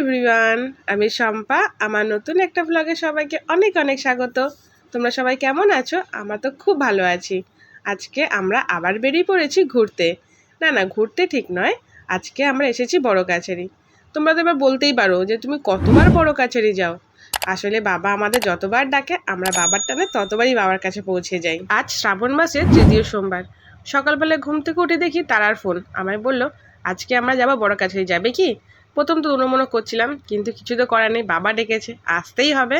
Everyone, আমি শম্পা। আমার নতুন একটা ব্লগে সবাইকে অনেক অনেক স্বাগত। তোমরা সবাই কেমন আছো? আমরা তো খুব ভালো আছি। আজকে আমরা আবার বেরিয়ে পড়েছি ঘুরতে। না না, ঘুরতে ঠিক নয়। আজকে আমরা এসেছি বড় কাছারি তোমরা তো এবার বলতেই পারো যে তুমি কতবার বড় কাছারি যাও। আসলে বাবা আমাদের যতবার ডাকে, আমরা বাবার টানে ততবারই বাবার কাছে পৌঁছে যাই। আজ শ্রাবণ মাসের তৃতীয় সোমবার। সকালবেলা ঘুম থেকে উঠে দেখি তারার ফোন আমায় বলল, আজকে আমরা যাব বড় কাছারি যাবে কি? প্রথম তো অনুমনো করছিলাম, কিন্তু কিছু তো করার নেই, বাবা ডেকেছে, আসতেই হবে।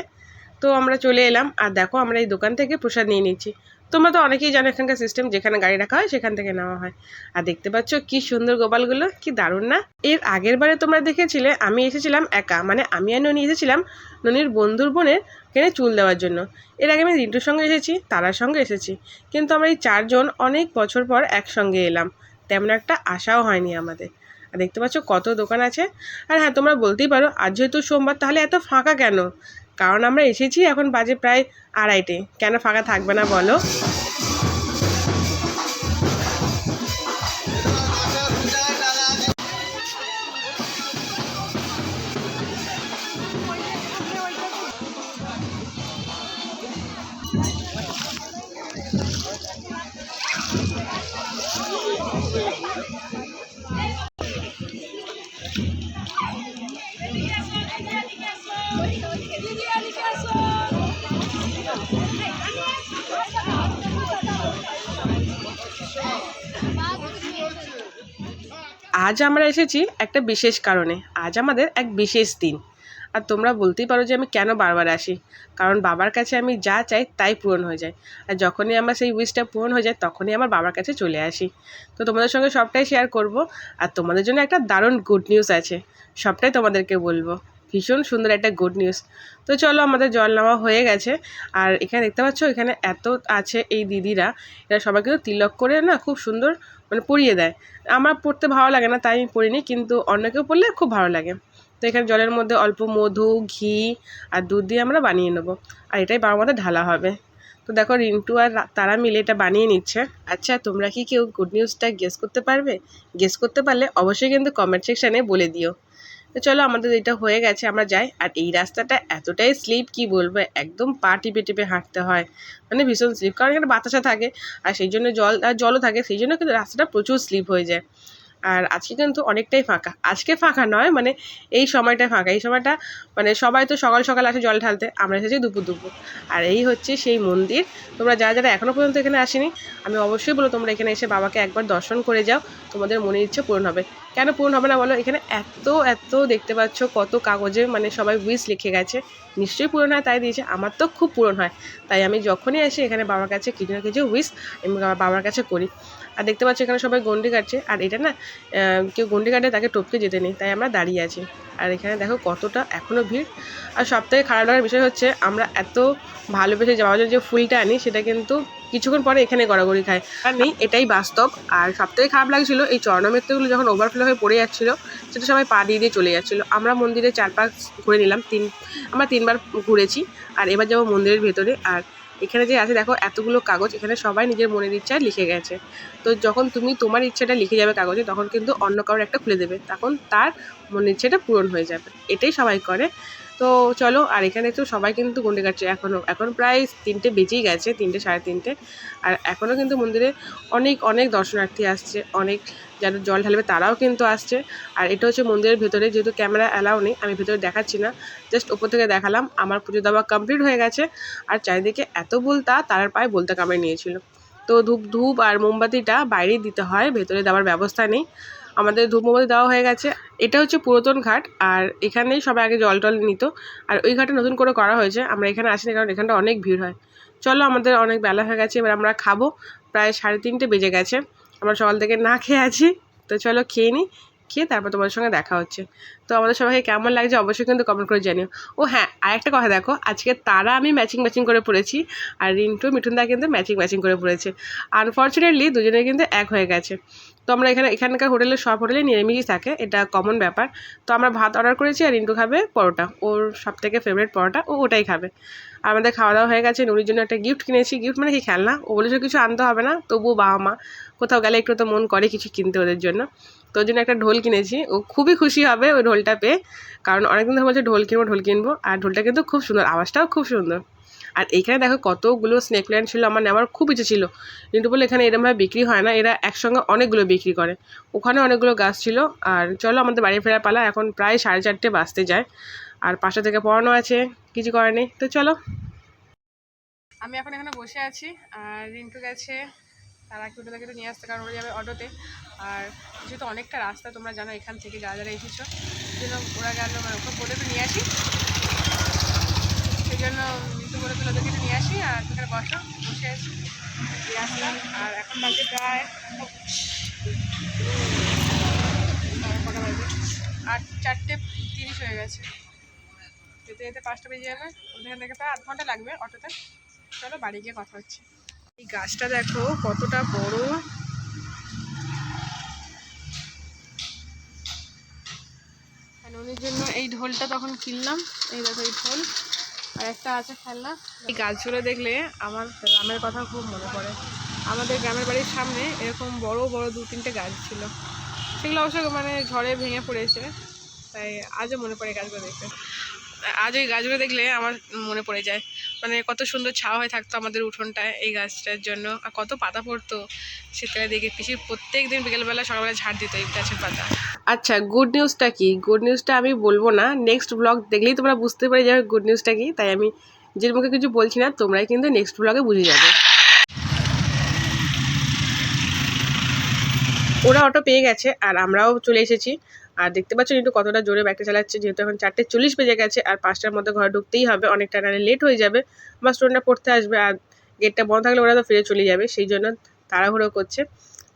তো আমরা চলে এলাম, আর দেখো আমরা এই দোকান থেকে প্রসাদ নিয়ে নিচ্ছি। তোমরা তো অনেকেই জানো এখানকার সিস্টেম যেখানে গাড়ি রাখা হয় সেখান থেকে নেওয়া হয়। আর দেখতে পাচ্ছ কি সুন্দর গোপালগুলো, কি দারুণ না? এর আগের বারে তোমরা দেখেছিলে, আমি এসেছিলাম একা মানে আমি আর ননি এসেছিলাম ননির বন্ধুর বোনের কেনে চুল দেওয়ার জন্য। এর আগে আমি রিন্টুর সঙ্গে এসেছি, তারার সঙ্গে এসেছি, কিন্তু আমরা এই চারজন অনেক বছর পর একসঙ্গে এলাম। তেমন একটা আশাও হয়নি আমাদের। দেখতে পাচ্ছ কত দোকান আছে। আর হ্যাঁ তোমরা বলতেই পারো, আজ যেহেতু সোমবার, তাহলে এত ফাঁকা কেন? কারণ আমরা এসেছি এখন বাজে প্রায় আড়াইটে। কেন ফাঁকা থাকবে না বলো? আজ আমরা এসেছি একটা বিশেষ কারণে। আজ আমাদের এক বিশেষ দিন। আর তোমরা বলতেই পারো যে আমি কেন বারবার আসি। কারণ বাবার কাছে আমি যা চাই তাই পূরণ হয়ে যায়। আর যখনই আমার সেই উইশটা পূরণ হয়ে যায়, তখনই আমার বাবার কাছে চলে আসি। তো তোমাদের সঙ্গে সবটাই শেয়ার করব। আর তোমাদের জন্য একটা দারুণ গুড নিউজ আছে। সবটাই তোমাদেরকে বলব। ভীষণ সুন্দর একটা গুড নিউজ তো চলো আমাদের জল নেওয়া হয়ে গেছে। আর এখানে দেখতে পাচ্ছ, এখানে এত আছে এই দিদিরা। এরা সবাই কিন্তু তিলক করে না, খুব সুন্দর মানে পরিয়ে দেয়। আমার পড়তে ভালো লাগে না, তাই আমি পড়িনি, কিন্তু অন্য কেউ পড়লে খুব ভালো লাগে। তো এখানে জলের মধ্যে অল্প মধু, ঘি আর দুধ দিয়ে আমরা বানিয়ে নেব। আর এটাই বাবার মধ্যে ঢালা হবে। তো দেখো রিন্টু আর তারা মিলে এটা বানিয়ে নিচ্ছে। আচ্ছা তোমরা কি কেউ গুড নিউজটা গেস করতে পারবে? গেস করতে পারলে অবশ্যই কিন্তু কমেন্ট সেকশানে বলে দিও। তো চলো আমাদের এটা হয়ে গেছে, আমরা যাই। আর এই রাস্তাটা এতটাই স্লিপ, কি বলব, একদম পা টিপে টিপে হাঁটতে হয়। মানে ভীষণ স্লিপ, কারণ এখানে বাতাসা থাকে, আর সেই জন্য জল, আর জলও থাকে, সেই জন্য কিন্তু রাস্তাটা প্রচুর স্লিপ হয়ে যায়। আর আজকে কিন্তু অনেকটাই ফাঁকা। আজকে ফাঁকা নয় মানে এই সময়টা ফাঁকা। এই সময়টা মানে সবাই তো সকাল সকাল আসে জল ঢালতে। আমরা এসেছি দুপুর দুপুর। আর এই হচ্ছে সেই মন্দির। তোমরা যারা যারা এখনও পর্যন্ত এখানে আসেনি, আমি অবশ্যই বলো তোমরা এখানে এসে বাবাকে একবার দর্শন করে যাও। তোমাদের মনের ইচ্ছে পূরণ হবে। কেন পূরণ হবে না বলো? এখানে এত এত দেখতে পাচ্ছ, কত কাগজে মানে সবাই উইস লিখে গেছে। নিশ্চয়ই পূরণ হয়, তাই দিয়েছে। আমার তো খুব পূরণ হয়। তাই আমি যখনই আসি, এখানে বাবার কাছে কিছু না কিছু উইস আমি বাবার কাছে করি। আর দেখতে পাচ্ছি এখানে সবাই গন্ডি কাটছে। আর এটা না কেউ গন্ডি কাটে তাকে টপকে যেতে নেই, তাই আমরা দাঁড়িয়ে আছি। আর এখানে দেখো কতটা এখনও ভিড়। আর সবথেকে খারাপ লাগার বিষয় হচ্ছে, আমরা এত ভালোবেসে যাওয়ার যে ফুলটা আনি, সেটা কিন্তু কিছুক্ষণ পরে এখানে গড়াগড়ি খায়। আর নেই, এটাই বাস্তব। আর সবথেকে খারাপ লাগছিল, এই চরণমিত্রগুলো যখন ওভারফ্লো হয়ে পড়ে যাচ্ছিল, সেটা সবাই পা দিয়ে দিয়ে চলে যাচ্ছিল। আমরা মন্দিরে চার পাঁচ ঘুরে নিলাম, তিন, আমরা তিনবার ঘুরেছি, আর এবার যাব মন্দিরের ভেতরে। আর এখানে যে আছে, দেখো এতগুলো কাগজ, এখানে সবাই নিজের মনের ইচ্ছায় লিখে গেছে। তো যখন তুমি তোমার ইচ্ছাটা লিখে যাবে কাগজে, তখন কিন্তু অন্য কারোর একটা খুলে দেবে। তখন তার মনের ইচ্ছাটা পূরণ হয়ে যাবে। এটাই সবাই করে। তো চলো, আর এখানে তো সবাই কিন্তু গন্ডে কাটছে এখনও এখন প্রায় তিনটে বেজেই গেছে, তিনটে সাড়ে তিনটে। আর এখনও কিন্তু মন্দিরে অনেক অনেক দর্শনার্থী আসছে, অনেক যারা জল ঢালবে তারাও কিন্তু আসছে। আর এটা হচ্ছে মন্দিরের ভেতরে, যেহেতু ক্যামেরা অ্যালাউ নেই, আমি ভেতরে দেখাচ্ছি না। জাস্ট ওপর থেকে দেখালাম, আমার পুজো দেওয়া কমপ্লিট হয়ে গেছে। আর চারিদিকে এত বলতা, তারার পায়ে বলতে কামড়ে নিয়েছিল। তো ধূপ ধূপ আর মোমবাতিটা বাইরেই দিতে হয়, ভেতরে দেওয়ার ব্যবস্থা নেই। আমাদের ধূপ দেওয়া হয়ে গেছে। এটা হচ্ছে পুরাতন ঘাট, আর এখানেই সবাই আগে জল টল নিত। আর ওই ঘাটে নতুন করে করা হয়েছে, আমরা এখানে আসিনি কারণ এখানটা অনেক ভিড় হয়। চলো, আমাদের অনেক বেলা হয়ে গেছে, এবার আমরা খাব। প্রায় সাড়ে তিনটে বেজে গেছে। আমরা সকাল থেকে না খেয়ে আছি, তো চলো খেয়ে নিই খেয়ে তারপর তোমাদের সঙ্গে দেখা হচ্ছে। তো আমাদের সবাইকে কেমন লাগছে অবশ্যই কিন্তু কমেন্ট করে জানিও। ও হ্যাঁ আরেকটা কথা দেখো, আজকে তারা আমি ম্যাচিং ম্যাচিং করে পড়েছি আর রিন্টু, মিঠুনদা কিন্তু ম্যাচিং ম্যাচিং করে পড়েছে। আনফর্চুনেটলি দুজনে কিন্তু এক হয়ে গেছে। তো আমরা এখানে, এখানকার হোটেলে সব হোটেলে নিরামিষই থাকে, এটা কমন ব্যাপার। তো আমরা ভাত অর্ডার করেছি আর রিন্টু খাবে পরোটা। ওর সব থেকে ফেভারিট পরোটা, ও ওটাই খাবে। আর আমাদের খাওয়া দাওয়া হয়ে গেছে, নুরির জন্য একটা গিফট কিনেছি। গিফট মানে কি খেলনা? ও বলেছে কিছু আনতে হবে না, তবুও বাবা মা কোথাও গেলে একটু তো মন করে কিছু কিনতে ওদের জন্য। তোর জন্য একটা ঢোল কিনেছি। ও খুবই খুশি হবে ওই ঢোলটা পেয়ে। কারণ অনেকদিন ধরে বলছে ঢোল কিনবো ঢোল কিনবো। আর ঢোলটা কিন্তু খুব সুন্দর, আওয়াজটাও খুব সুন্দর। আর এখানে দেখো কতগুলো স্নেক প্ল্যান্ট ছিল, আমার নেওয়ার খুব ইচ্ছে ছিল। কিন্তু বলে এখানে এরমভাবে বিক্রি হয় না, এরা একসঙ্গে অনেকগুলো বিক্রি করে। ওখানে অনেকগুলো গাছ ছিল। আর চলো আমাদের বাড়ি ফেরার পালা, এখন প্রায় সাড়ে চারটে বাজতে যায়। আর পাশে থেকে পড়ানো আছে, কিছু করার নেই। তো চলো। আমি এখন এখানে বসে আছি, আর রিন্টু গেছে। তারা কি ওটা একটু নিয়ে আসতে, কারণ ওরা যাবে অটোতে। আর যেহেতু অনেকটা রাস্তা, তোমরা জানো এখান থেকে যারা যারা এসেছ। জন্য ওরা গেল মানে ওকে বলে একটু নিয়ে আসি। সেই জন্য রিন্টু বলে ওদেরকে একটু নিয়ে আসি, আর এখানে বসো, বসে দিয়ে আসলাম, আর এখন বাজে প্রায় আর চারটে তিরিশ হয়ে গেছে। যেতে যেতে পাঁচটা বেজে যাবে ওখান থেকে প্রায় আধ ঘণ্টা লাগবে অটোতে। চলো বাড়ি গিয়ে কথা হচ্ছে। এই গাছটা দেখো কতটা বড়। উনির জন্য এই ঢোলটা তখন কিনলাম। এই দেখো এই ঢোল। আর একটা আছে খেলনা। এই গাছগুলো দেখলে আমার গ্রামের কথা খুব মনে পড়ে। আমাদের গ্রামের বাড়ির সামনে এরকম বড় বড় দু তিনটে গাছ ছিল। সেগুলো অবশ্য মানে ঝড়ে ভেঙে পড়েছে। তাই আজও মনে পড়ে গাছগুলো দেখতে। আজ ওই গাছগুলো দেখলে আমার মনে পড়ে যায়। মানে কত সুন্দর ছাওয়া হয়ে থাকতো আমাদের উঠোনটায় এই গাছটার জন্য। আর কত পাতা পড়তো শীতকালে দেখে পিসি প্রত্যেক দিন বিকেলবেলা, সকালবেলা ঝাড় দিত এই গাছের পাতা। আচ্ছা গুড নিউজটা কি? গুড নিউজটা আমি বলব না। নেক্সট ব্লগ দেখলেই তোমরা বুঝতে পারে যাবে গুড নিউজটা কি। তাই আমি নিজের মুখে কিছু বলছি না, তোমরাই কিন্তু নেক্সট ব্লগে বুঝে যাবে। ওরা অটো পেয়ে গেছে, আর আমরাও চলে এসেছি। আর দেখতে পাচ্ছেন একটু কতটা জোরে বাইকটা চালাচ্ছে, যেহেতু এখন চারটে চল্লিশ বেজে গেছে, আর পাঁচটার মধ্যে ঘরে ঢুকতেই হবে অনেকটা নাহলে লেট হয়ে যাবে আমার স্টুডেন্টরা পড়তে আসবে, আর গেটটা বন্ধ থাকলে ওরা তো ফিরে চলে যাবে, সেই জন্য তাড়াহুড়ো করছে।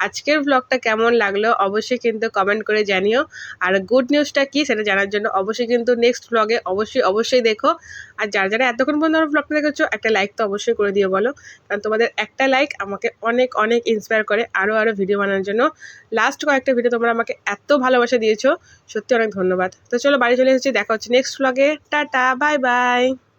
আজকের ব্লগটা কেমন লাগল অবশ্যই কিন্তু কমেন্ট করে জানিও। আর গুড নিউজটা কী সেটা জানার জন্য অবশ্যই কিন্তু নেক্সট ব্লগে অবশ্যই অবশ্যই দেখো। আর যারা যারা এতক্ষণ পর্যন্ত আমার ব্লগটা দেখেছ, একটা লাইক তো অবশ্যই করে দিও বলো। কারণ তোমাদের একটা লাইক আমাকে অনেক অনেক ইন্সপায়ার করে আরও আরও ভিডিও বানানোর জন্য। লাস্ট কয়েকটা ভিডিও তোমরা আমাকে এত ভালোবাসা দিয়েছ। সত্যি অনেক ধন্যবাদ। তো চলো বাড়ি চলে এসেছি, দেখা হচ্ছে নেক্সট ব্লগে টাটা বাই বাই